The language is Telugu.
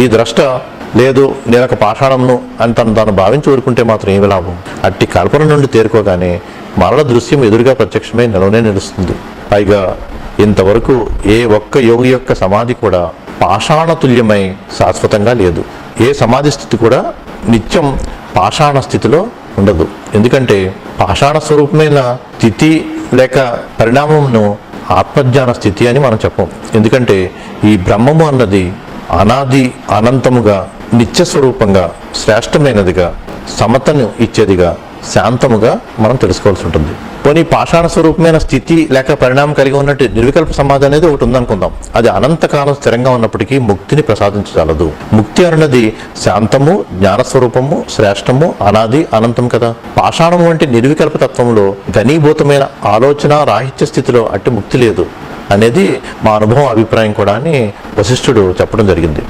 ఈ ద్రష్ట లేదు నేను ఒక పాషాణంను అని తను తాను భావించి ఊరుకుంటే మాత్రం ఏమి లాభం? అట్టి కల్పన నుండి తేరుకోగానే మరల దృశ్యం ఎదురుగా ప్రత్యక్షమై నిలవనే నిలుస్తుంది. పైగా ఇంతవరకు ఏ ఒక్క యోగి యొక్క సమాధి కూడా పాషాణ తుల్యమై శాశ్వతంగా లేదు. ఏ సమాధి స్థితి కూడా నిత్యం పాషాణ స్థితిలో ఉండదు. ఎందుకంటే పాషాణ స్వరూపమైన స్థితి లేక పరిణామంను ఆత్మజ్ఞాన స్థితి అని మనం చెప్పం. ఎందుకంటే ఈ బ్రహ్మము అన్నది అనాది అనంతముగా నిత్య స్వరూపంగా శ్రేష్టమైనదిగా సమతను ఇచ్చేదిగా శాంతముగా మనం తెలుసుకోవాల్సి ఉంటుంది. పోనీ పాషాణ స్వరూపమైన స్థితి లేక పరిణామం కలిగి ఉన్నట్టు నిర్వికల్ప సమాధి అనేది ఒకటి ఉందనుకుందాం. అది అనంతకాలం స్థిరంగా ఉన్నప్పటికీ ముక్తిని ప్రసాదించగలదు ముక్తి అన్నది శాంతము జ్ఞానస్వరూపము శ్రేష్టము అనాది అనంతం కదా. పాషాణం వంటి నిర్వికల్ప తత్వంలో ఘనీభూతమైన ఆలోచన రాహిత్య స్థితిలో అట్టి ముక్తి లేదు అనేది మా అనుభవం అభిప్రాయం కూడా అని వశిష్ఠుడు చెప్పడం జరిగింది.